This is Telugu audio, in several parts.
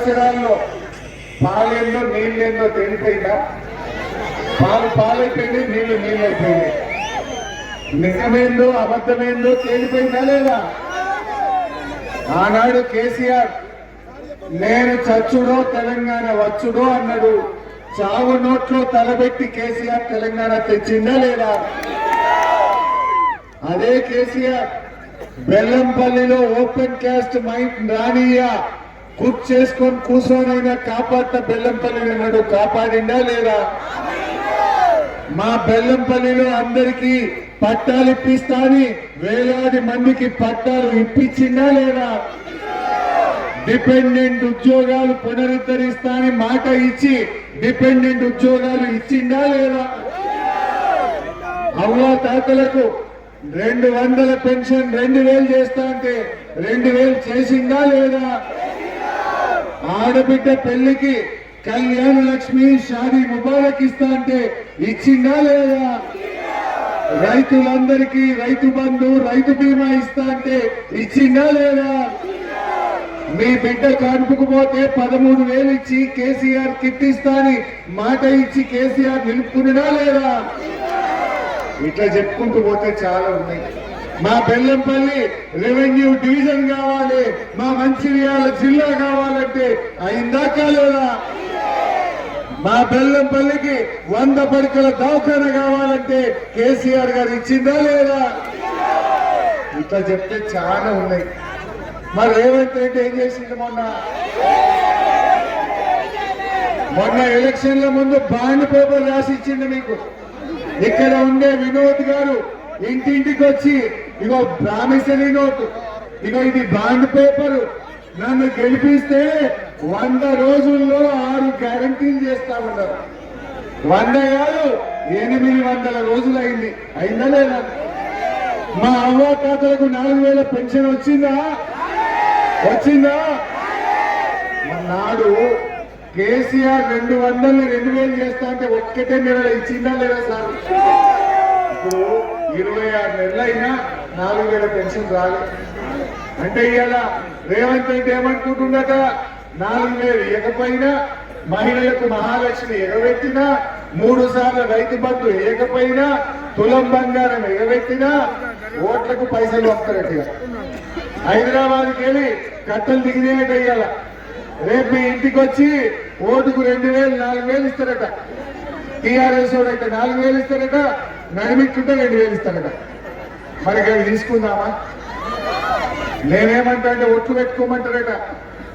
సంవత్సరాల్లో పాలేందో నీళ్ళేందో తెలిపోయిందా? పాలు పాలైపోయింది నీళ్ళు నీళ్ళు నిజమేందో అబద్ధమేందో తేలిపోయిందా లేదా? ఆనాడు కేసీఆర్ నేను చచ్చుడో తెలంగాణ వచ్చుడో అన్నాడు. చావు నోట్లో తలబెట్టి కేసీఆర్ తెలంగాణ తెచ్చిందా లేదా? అదే కేసీఆర్ బెల్లంపల్లిలో ఓపెన్ క్యాస్ట్ మైండ్ రానియా కుక్ చేసుకొని కూర్చోనైనా కాపాడత బెల్లంపల్లిని నాడు కాపాడిందా లేదా? మా బెల్లంపల్లిలో అందరికీ పట్టాలు ఇప్పిస్తా అని వేలాది మందికి పట్టాలు ఇప్పించిందా లేదా? డిపెండెంట్ ఉద్యోగాలు పునరుద్ధరిస్తా అని మాట ఇచ్చి డిపెండెంట్ ఉద్యోగాలు ఇచ్చిందా లేదా? అవ్వా తాతలకు రెండు వందల పెన్షన్ రెండు వేలు చేస్తా అంటే రెండు వేలు చేసిందా లేదా? ఆడబిడ్డ పెళ్ళికి కళ్యాణ లక్ష్మి షాదీ ముబారక్ ఇస్తా అంటే ఇచ్చిందా లేదా? రైతులందరికీ రైతు బంధు రైతు బీమా ఇస్తా అంటే ఇచ్చిందా లేదా? మీ బిడ్డ కడుపుకు పోతే పదమూడు వేలు ఇచ్చి కేసీఆర్ కిట్ ఇస్తా అని మాట ఇచ్చి కేసీఆర్ నిలుపుకున్నా లేదా? ఇట్లా చెప్పుకుంటూ పోతే చాలా ఉన్నాయి. మా బెల్లంపల్లి రెవెన్యూ డివిజన్ కావాలి మా మంచిర్యాల జిల్లా కావాలంటే అయిందా కాలేదా? మా బెల్లంపల్లికి వంద పడకల దవాఖాన కావాలంటే కేసీఆర్ గారు ఇచ్చిందా లేదా? ఇట్లా చెప్తే చాలా ఉన్నాయి. మరి రేవంత్ రెడ్డి ఏం చేసింది మొన్న? మొన్న ఎలక్షన్ల ముందు బాండ్ పేపర్ రాసి ఇచ్చింది మీకు. ఇక్కడ ఉండే వినోద్ గారు ఇంటింటికి వచ్చి ఇగో ప్రామిసరీ నోట్ ఇగో ఇది బాండ్ పేపర్ నన్ను గెలిపిస్తే వంద రోజుల్లో ఆరు గ్యారంటీలు చేస్తామన్నారు వంద కాదు ఎనిమిది వందల రోజులు అయింది అయిందా లేదా? మా అవ్వ తాతలకు నాలుగు వేల పెన్షన్ వచ్చిందా? వచ్చిందా? నాడు కేసీఆర్ రెండు వందలు రెండు వేలు చేస్తా అంటే ఒక్కటే నెల ఇచ్చిందా లేదా సార్? ఇప్పుడు ఇరవై ఆరు నెలలు అయినా నాలుగు వేల పెన్షన్ రాలేదు అంటే ఇవాళ రేవంత్ రెడ్డి ఏమనుకుంటుందట నాలుగు వేలు ఇవ్వకపోయినా మహిళలకు మహాలక్ష్మి ఎగబెట్టినా మూడు సార్లు రైతు బంధు వేయకపోయినా తులం బంగారం ఎగబెట్టినా ఓట్లకు పైసలు వస్తారట హైదరాబాద్కి వెళ్ళి కట్టలు దిగినాయట ఇవాళ రేపు మీ ఇంటికి వచ్చి ఓటుకు రెండు వేలు నాలుగు వేలు ఇస్తారట. టీఆర్ఎస్ అయితే నాలుగు వేలు ఇస్తారట నడిమిట్టుంటే రెండు వేలు ఇస్తారట మరి అవి తీసుకుందామా? నేనేమంటా అంటే ఒట్లు పెట్టుకోమంటారట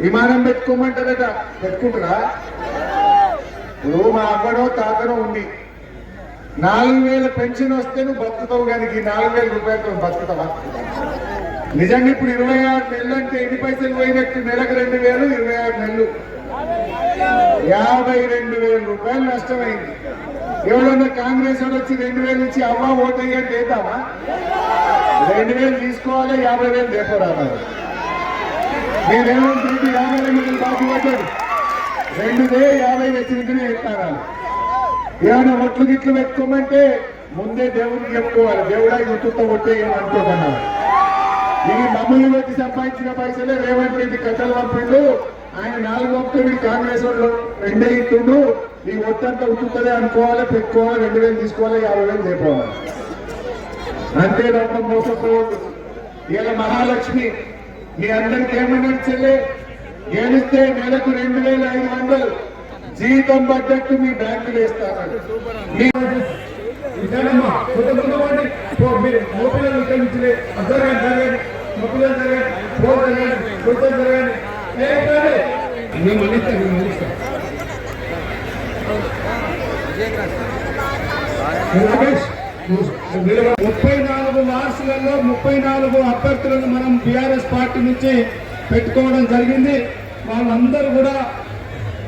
విమానం పెట్టుకోమంటారట. పెట్టుకుంటారా? ఇప్పుడు మా అవ్వడో తాతనో ఉంది నాలుగు వేల పెన్షన్ వస్తే నువ్వు బతుకుతావు కానీ ఈ నాలుగు వేల రూపాయలతో బతుకుతావా? నిజంగా ఇప్పుడు ఇరవై ఆరు నెలలు అంటే ఎన్ని పైసలు పోయినట్టు నెలకు రెండు వేలు ఇరవై ఆరు నెలలు. యాభై రెండు వేల రూపాయలు నష్టమైంది. ఎవడన్నా కాంగ్రెస్ వచ్చి రెండు వేలు ఇచ్చి అవ్వ ఓటయ్యా చేద్దామా రెండు వేలు తీసుకోవాలి యాభై వేలు దేపరాదు మీరేమో రేవంత్ యాభై వేలు బాకీ పడ్డాడు. రెండుదే యాభై వెచ్చినట్టునే చెప్తారా ఏమైనా ఒట్లు గిట్లు పెట్టుకోమంటే ముందే దేవుడికి చెప్పుకోవాలి. దేవుడా గుర్తుతో కొట్టే అనుకోకన్నా ఇది మమ్మల్ని వచ్చి సంపాదించిన పైసలే రేవంత్ రెడ్డి కట్టలు పంపిండు. ఆయన నాలుగు పంపుతుంది కాంగ్రెస్ వాళ్ళు రెండే ఇస్తుండు నీ ఒట్టంతా ఉత్తుతుంది అనుకోవాలి పెట్టుకోవాలి రెండు వేలు తీసుకోవాలి యాభై వేలు చేపోవాలి. అంతే తప్ప మోసపోవద్దు ఇలా మహాలక్ష్మి మీ అందరికి ఏమన్నా చెల్లె? గెలిస్తే నెలకు రెండు వేల ఐదు వందలు. జీతం పడ్డట్టు మీ బ్యాంకులు వేస్తారు మీ ఇదేనమ్మా కుటుంబంలోని జరగండి. జరగండి. జరగండి. జరగండి. కుటుంబం జరగండి ముప్పై నాలుగు మార్సులలో ముప్పై నాలుగు అభ్యర్థులను మనం బీఆర్ఎస్ పార్టీ నుంచి పెట్టుకోవడం జరిగింది. వాళ్ళందరూ కూడా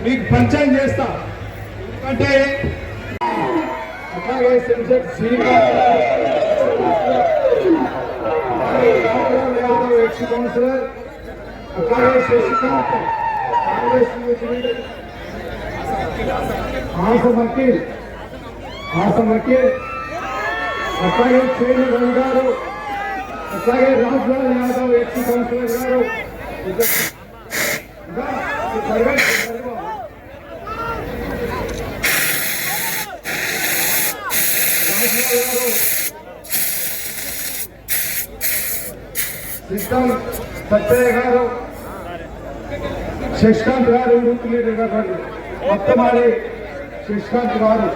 మీకు పరిచయం చేస్తా. ఎందుకంటే అలాగే సెన్సెట్ యాదవ్ ఎక్స్ కౌన్సిలర్ అలాగే శశికాంత్ కాంగ్రెస్ నుంచి ఆసం వకీల్ ఆసం వకీల్ అట్లాగే చేని రవి గారు అట్లాగే రాజ్లాల్ యాదవ్ ఎక్స్ కౌన్సిలర్ గారు ఇంకా- ఇంకా జరగండి జరగండి. రాజశేఖర్ గారు సిస్టమ్ సత్యయ్య గారు శశికాంత్ గారు యూత్ లీడర్ గారు మొత్తం ఆడి శశికాంత్ గారు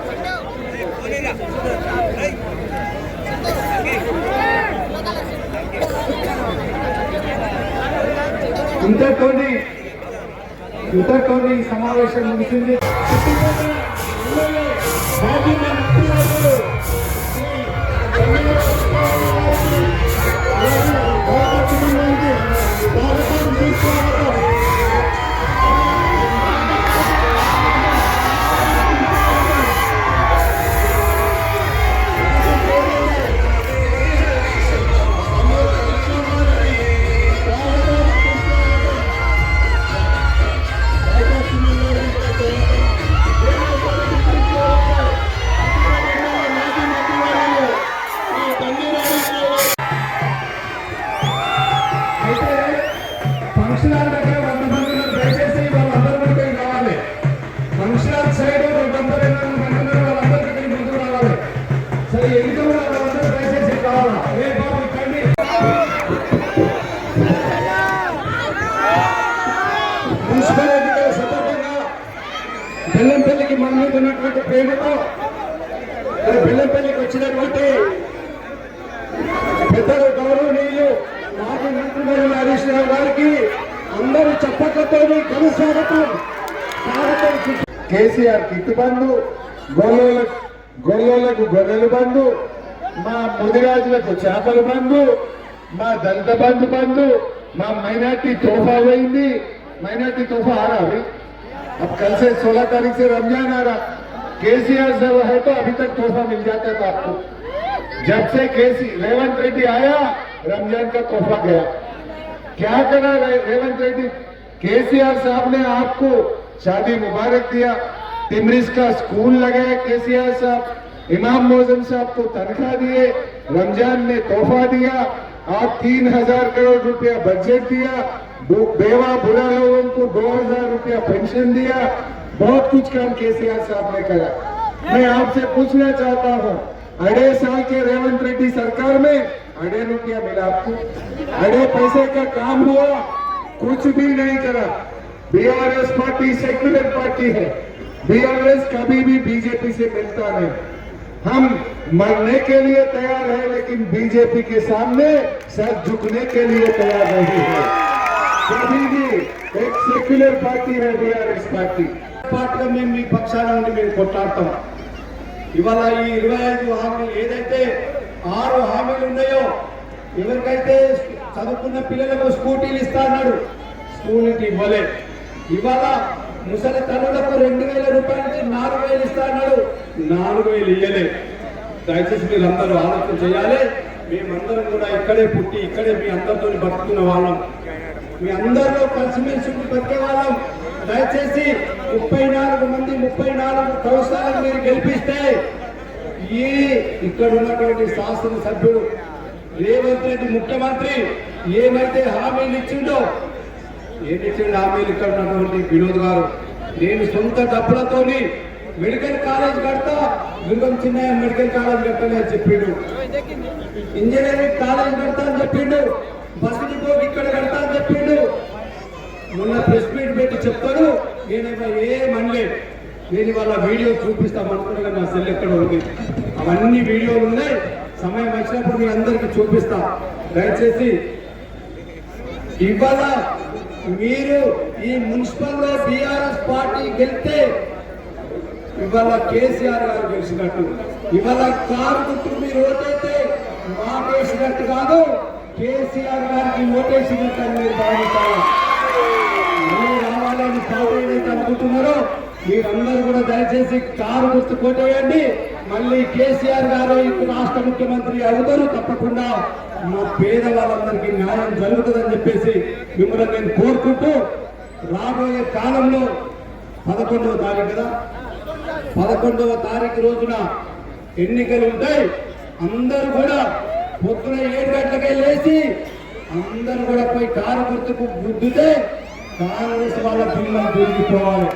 ఇంతతోని ఇంతతోని సమావేశం ముగిసింది. మీద ఉన్నటువంటి ప్రేమతో బిల్లంపల్లికి వచ్చినటువంటి పెద్దలు గౌరవనీయులు మాజీ మంత్రిమండలి హరీష్ రావు గారికి అందరూ చప్పట్లతో ఘన స్వాగతం. కేసీఆర్ కిట్టు బంధు గొల్లోల గొల్లోలకు గొర్రెలు బంధు మా ముదిరాజులకు చేపలు బంధు మా దంత బంధు బంధు మా మైనార్టీ తోఫా పోయింది. మైనార్టీ తోఫా ఆరాలి अब कल से 16 तारीख से रमज़ान आ रहा। केसीआर वो है तो अभी तक तोहफा मिल जाता था आपको। जब से केसी, रेवंत रेड्डी आया, रमज़ान का तोहफा गया। क्या करा रेवंत रेड्डी? केसीआर साहब ने आपको शादी मुबारक दिया। तिमरिस का स्कूल लगाया केसीआर साहब। इमाम मोजम साहब को तनख्वाह दिए। रमज़ान ने तोहफा दिया। आप तीन हज़ार करोड़ रुपया बजट दिया। बेवा बुरा लोगों को दो हज़ार रुपया पेंशन दिया। बहुत कुछ काम केसीआर साहब ने करा। मैं आपसे पूछना चाहता हूँ, अढ़े साल के रेवंत रेड्डी सरकार में अड़े रुपया मिला आपको? अड़े पैसे का काम हुआ, कुछ भी नहीं करा। बीआरएस पार्टी सेक्युलर पार्टी है। बीआरएस कभी भी बीजेपी से मिलता नहीं। हम मरने के लिए तैयार है, लेकिन बीजेपी के सामने सर झुकने के लिए तैयार नहीं है। Secular party BRS party. పార్టీగా మేము మీ పక్షాల నుండి మేము కొట్లాడతాం. ఇవాళ ఈ ఇరవై ఐదు హామీలు ఏదైతే ఆరు హామీలు ఉన్నాయో ఎవరికైతే చదువుకున్న పిల్లలకు స్కూటీలు ఇస్తా అన్నాడు స్కూల్కి ఇవ్వలే. ఇవాళ ముసలి తల్లులకు రెండు వేల రూపాయల నుంచి నాలుగు వేలు ఇస్తా అన్నాడు నాలుగు వేలు ఇయ్యలే. దయచేసి మీరు అందరూ ఆలోచన చేయాలి. మేమందరం కూడా ఇక్కడే పుట్టి ఇక్కడే మీ అందరితో బతుకున్న వాళ్ళం. మీ అందరిలో కలిసిమెలిసి బతికే వాళ్ళం. దయచేసి ముప్పై నాలుగు మంది ముప్పై నాలుగు కౌశాలను మీరు గెలిపిస్తే ఈ ఇక్కడ ఉన్నటువంటి శాసనసభ్యుడు రేవంత్ రెడ్డి ముఖ్యమంత్రి ఏమైతే హామీలు ఇచ్చిండో ఏమి ఇచ్చిండో హామీలు ఇక్కడ ఉన్నటువంటి వినోద్ గారు? నేను సొంత డబ్బులతోని మెడికల్ కాలేజ్ కడతా దుర్గం చిన్నయ్య మెడికల్ కాలేజ్ కట్టలే అని చెప్పిండు. ఇంజనీరింగ్ కాలేజ్ కడతా అని చెప్పిండు. బస్ డిపో ఇక్కడ కడతా అని చెప్పిండు. మొన్న ప్రెస్ మీట్ పెట్టి చెప్తాడు ఏం ఏమనలే నేను ఇవాళ వీడియో చూపిస్తామనుకున్నా నా సెల్ ఎక్కడ ఉంది. అవన్నీ వీడియోలు ఉన్నాయి. సమయం వచ్చినప్పుడు మీ అందరికీ చూపిస్తా. దయచేసి ఇవాళ మీరు ఈ మున్సిపల్లో బీఆర్ఎస్ పార్టీ గెలితే ఇవాళ కేసీఆర్ గారు గెలిచినట్టు. ఇవాళ కారు గుర్తు మీరు ఓటైతే మాటేసినట్టు కాదు. కేసీఆర్ గారికి ఓటేసినట్టు మీరు భావిస్తారు మళ్ళీ రావాలని పార్టీ అనుకుంటున్నారో మీరందరూ కూడా దయచేసి కారు గుర్తు కొట్టేయండి మళ్ళీ కేసీఆర్ గారు ఇప్పుడు రాష్ట్ర ముఖ్యమంత్రి అవుతారు. తప్పకుండా మా పేద వాళ్ళందరికీ న్యాయం జరుగుతుందని చెప్పేసి మిమ్మల్ని నేను కోరుకుంటూ రాబోయే కాలంలో పదకొండవ తారీఖు కదా? పదకొండవ తారీఖు రోజున ఎన్నికలు ఉంటాయి. అందరూ కూడా పొద్దున ఏడు గంటలకే లేచి అందరూ కూడా పోయి కారు గుర్తుకు గుద్దుతే కాంగ్రెస్ వాళ్ళ పిల్లలు దొరికిపోవాలి